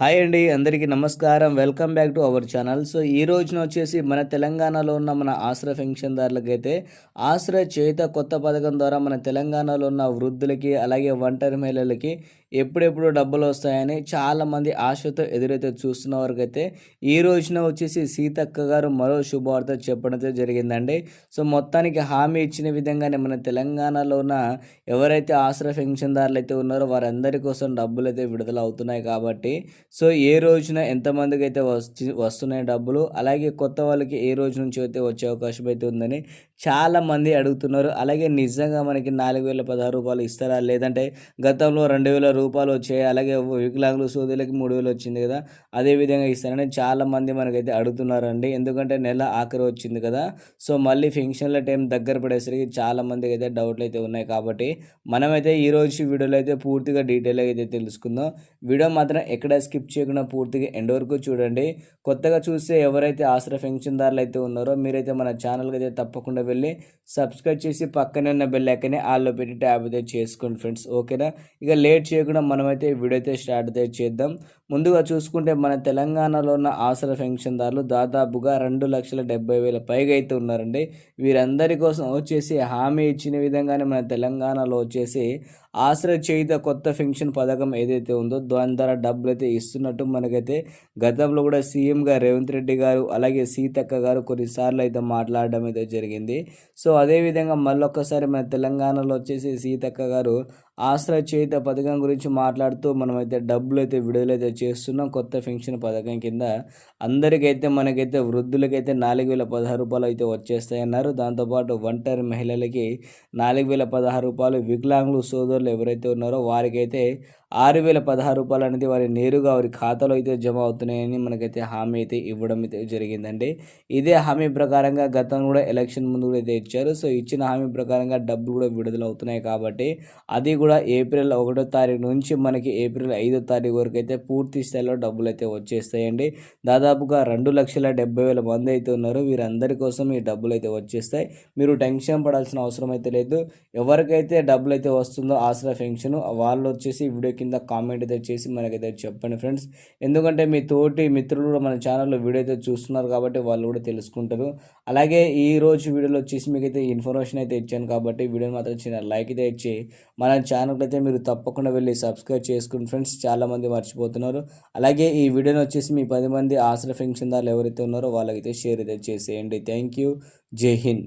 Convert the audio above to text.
Hi అండి అందరికీ నమస్కారం. Welcome back to our channel so ఈ రోజున వచ్చేసి మన తెలంగాణలో ఉన్న మన ఆశ్రయ పెన్షన్దారులకైతే ఆశ్రయ చేత కొత్త పథకం ద్వారా మన తెలంగాణలో ఉన్న వృద్ధులకి అలాగే ఒంటరి మహిళలకి ఎప్పుడెప్పుడు డబ్బులు వస్తాయని చాలామంది ఆశతో ఎదురైతే చూస్తున్న వరకైతే ఈ రోజున వచ్చేసి సీతక్క గారు మరో శుభవార్త చెప్పడంతో జరిగిందండి. సో మొత్తానికి హామీ ఇచ్చిన విధంగానే మన తెలంగాణలో ఉన్న ఎవరైతే ఆశ్రయ పెన్షన్దారులు అయితే ఉన్నారో వారందరి కోసం డబ్బులు అయితే విడుదల అవుతున్నాయి కాబట్టి సో ఏ రోజున ఎంతమందికి అయితే వచ్చి వస్తున్నాయి డబ్బులు అలాగే కొత్త వాళ్ళకి ఏ రోజు నుంచి అయితే వచ్చే అవకాశం అయితే ఉందని చాలామంది అడుగుతున్నారు. అలాగే నిజంగా మనకి నాలుగు వేల పదహారు రూపాయలు ఇస్తారా? లేదంటే గతంలో రెండు వేల రూపాయలు వచ్చాయి. అలాగే వికలాంగులు సోదరులకి మూడు వేలు వచ్చింది కదా. అదే విధంగా ఇస్తారని చాలామంది మనకైతే అడుగుతున్నారండి. ఎందుకంటే నెల ఆఖరి వచ్చింది కదా. సో మళ్ళీ ఫంక్షన్ల టైం దగ్గర పడేసరికి చాలామందికి అయితే డౌట్లు అయితే ఉన్నాయి కాబట్టి మనమైతే ఈ రోజు వీడియోలో అయితే పూర్తిగా డీటెయిల్గా అయితే తెలుసుకుందాం. వీడియో మాత్రం ఎక్కడ స్కిప్ చేయకుండా పూర్తిగా ఎండ్ వరకు చూడండి. కొత్తగా చూస్తే ఎవరైతే ఆశ్రయ పెన్షన్దారులు అయితే ఉన్నారో మీరైతే మన ఛానల్కి అయితే తప్పకుండా వెళ్ళి సబ్స్క్రైబ్ చేసి పక్కనే ఉన్న బెల్ ఐకనే ఆల్లో పెట్టి ట్యాబ్ అయితే చేసుకోండి ఫ్రెండ్స్. ఓకేనా? ఇక లేట్ చేయకుండా మనమైతే వీడియో అయితే స్టార్ట్ అయితే చేద్దాం. ముందుగా చూసుకుంటే మన తెలంగాణలో ఉన్న ఆశ్రయ పెన్షన్దారులు దాదాపుగా రెండు లక్షల డెబ్బై వేల పైగా అయితే ఉన్నారండి. వీరందరి కోసం వచ్చేసి హామీ ఇచ్చిన విధంగానే మన తెలంగాణలో వచ్చేసి ఆశ్రయ చేయుత కొత్త పెన్షన్ పథకం ఏదైతే ఉందో దాని ద్వారా డబ్బులు అయితే ఇస్తున్నట్టు మనకైతే గతంలో కూడా సీఎంగా రేవంత్ రెడ్డి గారు అలాగే సీతక్క గారు కొన్నిసార్లు అయితే మాట్లాడడం అయితే జరిగింది. సో అదేవిధంగా మళ్ళొక్కసారి మన తెలంగాణలో వచ్చేసి సీతక్క గారు ఆశ్రయ చేత పథకం గురించి మాట్లాడుతూ మనమైతే డబ్బులు అయితే విడుదలైతే చేస్తున్నాం. కొత్త పెన్షన్ పథకం కింద అందరికైతే మనకైతే వృద్ధులకైతే నాలుగు వేల పదహారు రూపాయలు అయితే వచ్చేస్తాయన్నారు. దాంతోపాటు ఒంటరి మహిళలకి నాలుగు వేల పదహారు రూపాయలు వికలాంగులు సోదరులు ఎవరైతే ఉన్నారో వారికైతే ఆరు వేల పదహారు రూపాయలు అనేది వారి నేరుగా వారి ఖాతాలో అయితే జమ అవుతున్నాయని మనకైతే హామీ అయితే ఇవ్వడం అయితే జరిగిందండి. ఇదే హామీ ప్రకారంగా గతంలో కూడా ఎలక్షన్ ముందు కూడా అయితే ఇచ్చారు. సో ఇచ్చిన హామీ ప్రకారంగా డబ్బులు కూడా విడుదల అవుతున్నాయి కాబట్టి అది కూడా కూడా ఏప్రిల్ ఒకటో తారీఖు నుంచి మనకి ఏప్రిల్ ఐదో తారీఖు వరకు అయితే పూర్తి స్థాయిలో డబ్బులు అయితే వచ్చేస్తాయండి. దాదాపుగా రెండు లక్షల డెబ్బై వేల మంది అయితే ఉన్నారు. వీరందరి కోసం ఈ డబ్బులు అయితే వచ్చేస్తాయి. మీరు టెన్షన్ పడాల్సిన అవసరం అయితే లేదు. ఎవరికైతే డబ్బులు అయితే వస్తుందో ఆసరా పెన్షన్ వాళ్ళు వచ్చేసి వీడియో కింద కామెంట్ అయితే చేసి మనకైతే చెప్పండి ఫ్రెండ్స్. ఎందుకంటే మీ తోటి మిత్రులు కూడా మన ఛానల్లో వీడియో అయితే చూస్తున్నారు కాబట్టి వాళ్ళు కూడా తెలుసుకుంటారు. అలాగే ఈ రోజు వీడియోలో వచ్చేసి మీకు అయితే ఇన్ఫర్మేషన్ అయితే ఇచ్చాను కాబట్టి వీడియోని మాత్రం చిన్న లైక్ అయితే ఇచ్చి మన ఛానల్కి అయితే మీరు తప్పకుండా వెళ్ళి సబ్స్క్రైబ్ చేసుకోండి ఫ్రెండ్స్. చాలామంది మర్చిపోతున్నారు. అలాగే ఈ వీడియోని వచ్చేసి మీ పది మంది ఆశ్రయ పెన్షన్దారులు ఎవరైతే ఉన్నారో వాళ్ళకైతే షేర్ అయితే చేసేయండి. Thank you. జై హింద్.